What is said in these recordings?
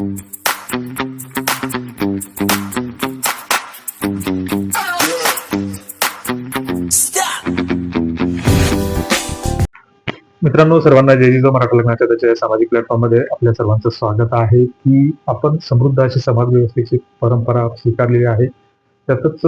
मित्रांनो सर्वांना जय जिजो मराठा लग्नाच्या त्याच्या सामाजिक प्लॅटफॉर्ममध्ये आपल्या सर्वांचं स्वागत आहे की आपण समृद्ध अशी समाज व्यवस्थेची परंपरा स्वीकारलेली आहे. त्यातच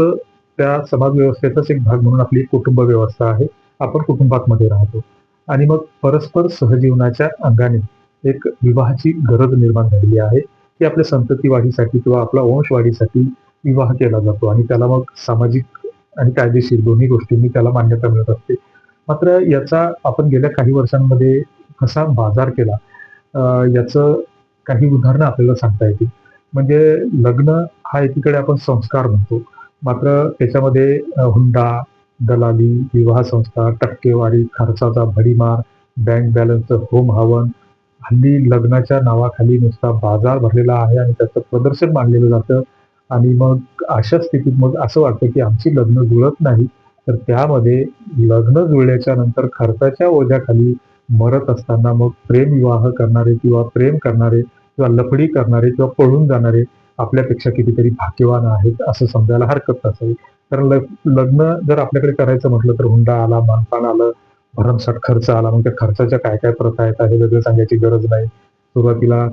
त्या समाज व्यवस्थेचाच एक भाग म्हणून आपली कुटुंब व्यवस्था आहे. आपण कुटुंबात मध्ये राहतो. आणि मग परस्पर सहजीवनाच्या अंगाने एक विवाहाची गरज निर्माण झालेली आहे. की आपल्या संतती वाढीसाठी किंवा आपला वंश वाढीसाठी विवाह केला जातो आणि त्याला मग सामाजिक आणि कायदेशीर दोन्ही गोष्टींनी त्याला मान्यता मिळत असते. मात्र याचा आपण गेल्या काही वर्षांमध्ये कसा बाजार केला याचं काही उदाहरणं आपल्याला सांगता येतील. म्हणजे लग्न हा एकीकडे आपण संस्कार म्हणतो. मात्र त्याच्यामध्ये हुंडा दलाली विवाह संस्था टक्केवारी खर्चाचा भडीमार बँक बॅलन्स होम हवन हल्ली लग्नाच्या नावाखाली नुसता बाजार भरलेला आहे आणि त्याचं प्रदर्शन मानलेलं जातं. आणि मग अशा स्थितीत मग असं वाटतं की आमची लग्न जुळत नाही. तर त्यामध्ये लग्न जुळल्याच्या नंतर खर्चाच्या ओझ्याखाली मरत असताना मग प्रेम विवाह करणारे किंवा प्रेम करणारे किंवा लफडी करणारे किंवा पळून जाणारे आपल्यापेक्षा कितीतरी भाग्यवान आहेत असं समजायला हरकत नसेल कारण लग्न जर आपल्याकडे करायचं म्हटलं तर हुंडा आला मानपान आलं भरमसाठ खर्च आला मग त्या खर्चाच्या काय काय प्रथा आहेत हे वेगळं सांगायची गरज नाही. सुरुवातीला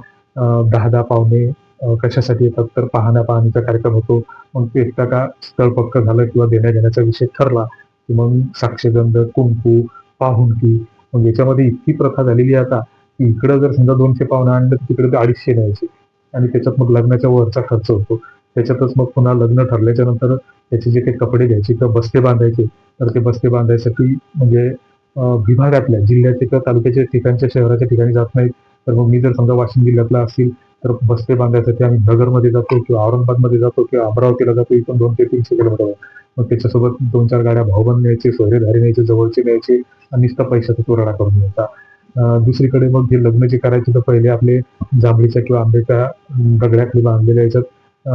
दहा दहा पाहुणे कशासाठी येतात तर पाहण्या पाहणीचा कार्यक्रम होतो. मग ते एकदा का स्थळ पक्क झालं किंवा देण्या घेण्याचा विषय ठरला की मग साक्षगंध कुंकू पाहुणकी मग याच्यामध्ये इतकी प्रथा झालेली आता की इकडं जर समजा दोनशे पाहुणे आणलं तर तिकडे ते अडीचशे न्यायचे. आणि त्याच्यात मग लग्नाच्या वरचा खर्च होतो. त्याच्यातच मग पुन्हा लग्न ठरल्याच्या नंतर त्याचे जे काही कपडे घ्यायचे किंवा बस्ते बांधायचे तर ते बस्ते बांधायसाठी म्हणजे विभागातल्या जिल्ह्याचे किंवा तालुक्याच्या ठिकाणच्या शहराच्या ठिकाणी जात नाहीत. तर मग मी जर समजा वाशिम जिल्ह्यातला असेल तर बस्ते बांधायसाठी आम्ही नगरमध्ये जातो किंवा औरंगाबादमध्ये जातो किंवा अमरावतीला जातो इथून दोन ते तीनशे किलोमीटर मग त्याच्यासोबत दोन चार गाड्या भावबंद न्यायचे सोयरेधारी न्यायचे जवळचे न्यायचे आणि नुसता पैशाचा तोराडा करून घ्यायचा दुसरीकडे मग जे लग्न जे करायचे तर पहिले आपले जांभळीच्या किंवा आंब्याच्या अं, दगड्याखाली बांधलेल्या याच्यात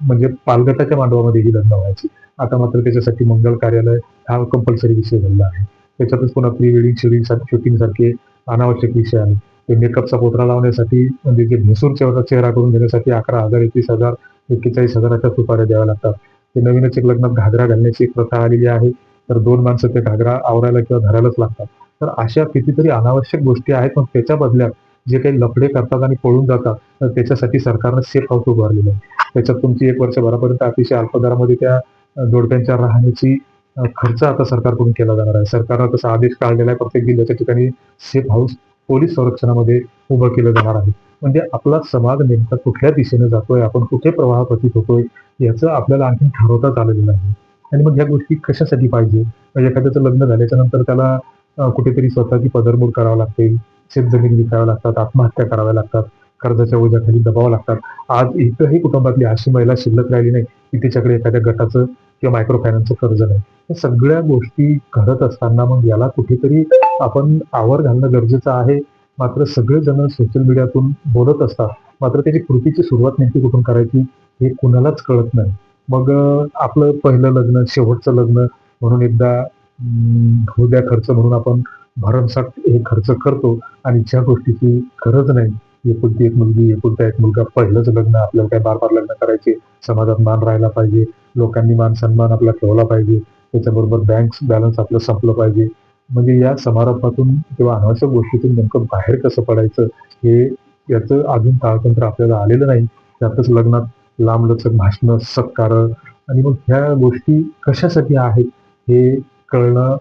म्हणजे पालगटाच्या मांडवामध्ये ही लग्न व्हायची. आता मात्र त्याच्यासाठी मंगल कार्यालय हा कंपल्सरी विषय झालेला आहे. त्याच्यातच पुन्हा प्री वेडिंग शूटिंग शूटिंग सारखे अनावश्यक विषय आले ते मेकअपचा पोतरा लावण्यासाठी म्हणजे जे भेसूर चेहरा चेहरा करून घेण्यासाठी अकरा हजार एकवीस हजार एक्केचाळीस हजाराच्या सुपाऱ्या द्याव्या लागतात. ते नवीनच एक लग्नात घागरा घालण्याची एक प्रथा आलेली आहे. तर दोन माणसं ते घागरा आवरायला किंवा धरायलाच लागतात. तर अशा कितीतरी अनावश्यक गोष्टी आहेत पण त्याच्या बदल्यात जे काही लफडे करतात आणि पळून जातात तर त्याच्यासाठी सरकारनं सेफ हाऊस उभारलेलं आहे. त्याच्यात तुमची एक वर्षभरापर्यंत अतिशय अल्पदरामध्ये त्या जोडप्यांच्या राहण्याची खर्च आता सरकारकडून केला जाणार आहे. सरकारनं तसा आदेश काढलेला आहे. प्रत्येक जिल्ह्याच्या ठिकाणी सेफ हाऊस पोलीस संरक्षणामध्ये उभं केलं जाणार आहे. म्हणजे आपला समाज नेमका कुठल्या दिशेने जातोय? आपण कुठे प्रवाह पतित होतोय? याचं आपल्याला आणखी ठरवताच आलेलं नाही. आणि मग ह्या गोष्टी कशासाठी पाहिजे? म्हणजे एखाद्याचं लग्न झाल्याच्यानंतर त्याला कुठेतरी स्वतःची पदरमोड करावं लागते. शेतजमीन विकाव्या लागतात आत्महत्या कराव्या लागतात कर्जाच्या ओझ्याखाली दबावं लागतात. आज एकही कुटुंबातली अशी महिला शिल्लक राहिली नाही की तिच्याकडे एखाद्या गटाचं किंवा मायक्रो फायनान्सचं कर्ज नाही. सगळ्या गोष्टी घडत असताना मग याला कुठेतरी आपण आवर घालणं गरजेचं आहे. मात्र सगळेजण सोशल मीडियातून बोलत असतात. मात्र त्याची कृतीची सुरुवात नेमकी कुठून करायची हे कुणालाच कळत नाही. मग आपलं पहिलं लग्न शेवटचं लग्न म्हणून एकदा हृदया होऊ द्या खर्च म्हणून आपण भरमसाठ हे खर्च करतो आणि ज्या गोष्टीची गरज नाही एकुलती एक मुलगी एकुलता एक मुलगा पहिलंच लग्न आपल्याला काय बार बार लग्न करायचे समाजात मान राहायला पाहिजे लोकांनी मान सन्मान आपला ठेवला पाहिजे त्याच्याबरोबर बँक बॅलन्स आपलं संपलं पाहिजे. म्हणजे या समारंभातून किंवा अनावश्यक गोष्टीतून नेमकं बाहेर कसं पडायचं हे याचं अजून ताळतंत्र आपल्याला आलेलं नाही. त्यातच लग्नात लांबलचक भाषणं सत्कार आणि मग ह्या गोष्टी कशासाठी आहेत हे कळणं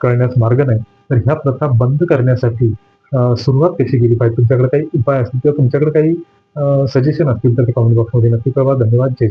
कळण्यास मार्ग नाही. तर ह्या प्रथा बंद करण्यासाठी सुरुवात कशी केली पाहिजे? तुमच्याकडे काही उपाय असतील किंवा तुमच्याकडे काही सजेशन असतील तर कमेंट बॉक्समध्ये नक्की कळवा. धन्यवाद. जय